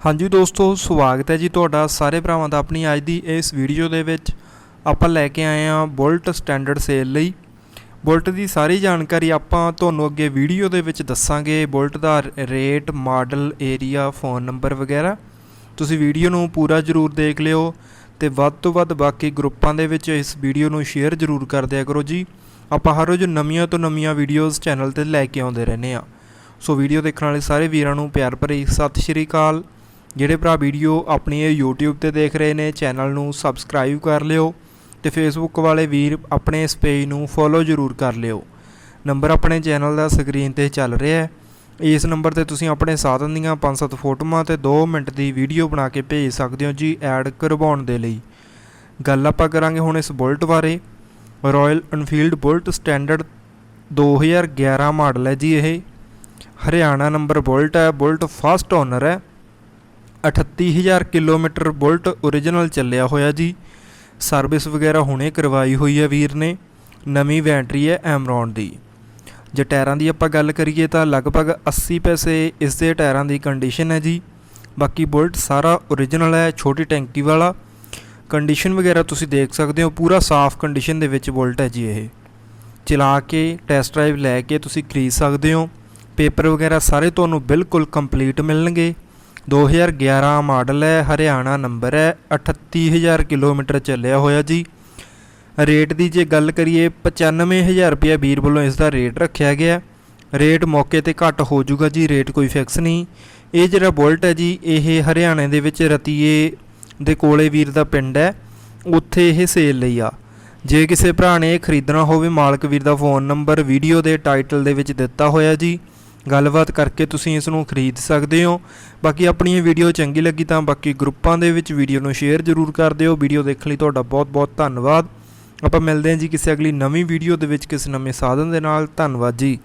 ਹਾਂਜੀ ਦੋਸਤੋ, ਸਵਾਗਤ ਹੈ ਜੀ ਤੁਹਾਡਾ ਸਾਰੇ ਭਰਾਵਾਂ ਦਾ ਆਪਣੀ ਅੱਜ ਦੀ ਇਸ ਵੀਡੀਓ ਦੇ ਵਿੱਚ। ਆਪਾਂ ਲੈ ਕੇ ਆਏ ਹਾਂ ਬੁਲਟ ਸਟੈਂਡਰਡ ਸੇਲ ਲਈ। ਬੁਲਟ ਦੀ ਸਾਰੀ ਜਾਣਕਾਰੀ ਆਪਾਂ ਤੁਹਾਨੂੰ ਅੱਗੇ ਵੀਡੀਓ ਦੇ ਵਿੱਚ ਦੱਸਾਂਗੇ। ਬੁਲਟ ਦਾ rate, model, area, phone number ਵਗੈਰਾ। ਤੁਸੀਂ ਵੀਡੀਓ ਨੂੰ ਪੂਰਾ ਜ਼ਰੂਰ ਦੇਖ ਲਿਓ ਤੇ ਵੱਧ ਤੋਂ ਵੱਧ ਬਾਕੀ ਗਰੁੱਪਾਂ ਦੇ ਵਿੱਚ ਇਸ ਵੀਡੀਓ ਨੂੰ ਸ਼ੇਅਰ ਜ਼ਰੂਰ ਕਰ ਦਿਆ ਕਰੋ ਜੀ। ਆਪਾਂ ਹਰ ਰੋਜ਼ ਨਵੀਆਂ ਤੋਂ ਨਵੀਆਂ ਵੀਡੀਓਜ਼ ਚੈਨਲ ਤੇ ਲੈ ਕੇ ਆਉਂਦੇ ਰਹਿੰਦੇ ਆ ਸੋ ਵੀਡੀਓ ਦੇਖਣ ਵਾਲੇ ਸਾਰੇ ਵੀਰਾਂ ਨੂੰ ਪਿਆਰ ਭਰੀ ਸਤਿ ਸ਼੍ਰੀ ਅਕਾਲ। ਜਿਹੜੇ ਭਰਾ ਵੀਡੀਓ ਆਪਣੀ ਇਹ YouTube ਤੇ ਦੇਖ ਰਹੇ ਨੇ, ਚੈਨਲ ਨੂੰ ਸਬਸਕ੍ਰਾਈਬ ਕਰ ਲਿਓ ਤੇ Facebook ਵਾਲੇ ਵੀਰ ਆਪਣੇ ਇਸ ਪੇਜ ਨੂੰ ਫੋਲੋ ਜ਼ਰੂਰ ਕਰ ਲਿਓ। ਨੰਬਰ ਆਪਣੇ ਚੈਨਲ ਦਾ ਸਕਰੀਨ ਤੇ ਚੱਲ ਰਿਹਾ ਹੈ। ਇਸ ਨੰਬਰ ਤੇ ਤੁਸੀਂ ਆਪਣੇ ਸਾਧਨ ਦੀਆਂ 5-7 ਫੋਟੋਆਂ ਤੇ 2 ਮਿੰਟ ਦੀ ਵੀਡੀਓ ਬਣਾ ਕੇ ਭੇਜ ਸਕਦੇ ਹੋ ਜੀ ਐਡ ਕਰਵਾਉਣ ਦੇ ਲਈ। ਗੱਲ ਆਪਾਂ ਕਰਾਂਗੇ ਹੁਣ ਇਸ ਬੁਲਟ ਬਾਰੇ। Royal Enfield Bullet standard 2011 model ਹੈ ਜੀ ਇਹ। ਹਰਿਆਣਾ ਨੰਬਰ ਬੁਲਟ ਹੈ, ਬੁਲਟ ਫਸਟ ਓਨਰ ਹੈ। 38000 ਕਿਲੋਮੀਟਰ ਬੁਲਟ origignal ਚੱਲਿਆ ਹੋਇਆ ਜੀ। ਸਰਵਿਸ ਵਗੈਰਾ ਹੁਣੇ ਕਰਵਾਈ ਹੋਈ ਹੈ ਵੀਰ ਨੇ। ਨਵੀਂ ਬੈਟਰੀ ਹੈ ਐਮਰੌਨ ਦੀ। ਜੇ ਟਾਇਰਾਂ ਦੀ ਆਪਾਂ ਗੱਲ ਕਰੀਏ ਤਾਂ ਲਗਭਗ 80 ਪੈਸੇ ਇਸ ਦੇ ਟਾਇਰਾਂ ਦੀ ਕੰਡੀਸ਼ਨ ਹੈ ਜੀ। ਬਾਕੀ ਬੁਲਟ ਸਾਰਾ origignal ਹੈ, ਛੋਟੀ ਟੈਂਕੀ ਵਾਲਾ। ਕੰਡੀਸ਼ਨ ਵਗੈਰਾ ਤੁਸੀਂ ਦੇਖ ਸਕਦੇ ਹੋ, ਪੂਰਾ ਸਾਫ਼ ਕੰਡੀਸ਼ਨ ਦੇ ਵਿੱਚ ਬੁਲਟ ਹੈ ਜੀ ਇਹ। ਚਲਾ ਕੇ ਟੈਸਟ ਡਰਾਈਵ ਲੈ ਕੇ ਤੁਸੀਂ ਖਰੀਦ ਸਕਦੇ ਹੋ। ਪੇਪਰ ਵਗੈਰਾ ਸਾਰੇ ਤੁਹਾਨੂੰ ਬਿਲਕੁਲ ਕੰਪਲੀਟ ਮਿਲਣਗੇ। 2011 ਮਾਡਲ ਹੈ, ਹਰਿਆਣਾ ਨੰਬਰ ਹੈ 38000 ਕਿਲੋਮੀਟਰ ਚੱਲਿਆ ਹੋਇਆ ਜੀ। ਰੇਟ ਦੀ ਜੇ ਗੱਲ ਕਰੀਏ 95000 ਰੁਪਏ ਵੀਰ ਵੱਲੋਂ ਇਸ ਦਾ ਰੇਟ ਰੱਖਿਆ ਗਿਆ। ਰੇਟ ਮੌਕੇ ਤੇ ਘੱਟ ਹੋ ਜਾਊਗਾ ਜੀ, ਰੇਟ ਕੋਈ ਫਿਕਸ ਨਹੀਂ। ਇਹ ਜਿਹੜਾ ਬੁਲਟ ਹੈ ਜੀ, ਇਹ ਹਰਿਆਣੇ ਦੇ ਵਿੱਚ ਰਤੀਏ ਦੇ ਕੋਲੇ ਵੀਰ ਦਾ ਪਿੰਡ ਹੈ। ਉੱਥੇ ਇਹ ਸੇਲ ਲਈ ਆ। ਜੇ ਕਿਸੇ ਭਰਾ ਨੇ ਇਹ ਖਰੀਦਣਾ ਹੋਵੇ, ਮਾਲਕ ਵੀਰ ਦਾ ਫੋਨ ਨੰਬਰ ਵੀਡੀਓ ਦੇ ਟਾਈਟਲ ਦੇ ਵਿੱਚ ਦਿੱਤਾ ਹੋਇਆ ਜੀ। ਗੱਲਬਾਤ ਕਰਕੇ ਤੁਸੀਂ ਇਸ ਨੂੰ ਖਰੀਦ ਸਕਦੇ ਹੋ। ਬਾਕੀ ਆਪਣੀ ਇਹ ਵੀਡੀਓ ਚੰਗੀ ਲੱਗੀ ਤਾਂ ਬਾਕੀ ਗਰੁੱਪਾਂ ਦੇ ਵਿੱਚ ਵੀਡੀਓ ਨੂੰ ਸ਼ੇਅਰ ਜ਼ਰੂਰ ਕਰ ਦਿਓ। ਵੀਡੀਓ ਦੇਖਣ ਲਈ ਤੁਹਾਡਾ ਬਹੁਤ ਬਹੁਤ ਧੰਨਵਾਦ। ਆਪਾਂ ਮਿਲਦੇ ਹਾਂ ਜੀ ਕਿਸੇ ਅਗਲੀ ਨਵੀਂ ਵੀਡੀਓ ਦੇ ਵਿੱਚ ਕਿਸੇ ਨਵੇਂ ਸਾਧਨ ਦੇ ਨਾਲ। ਧੰਨਵਾਦ ਜੀ।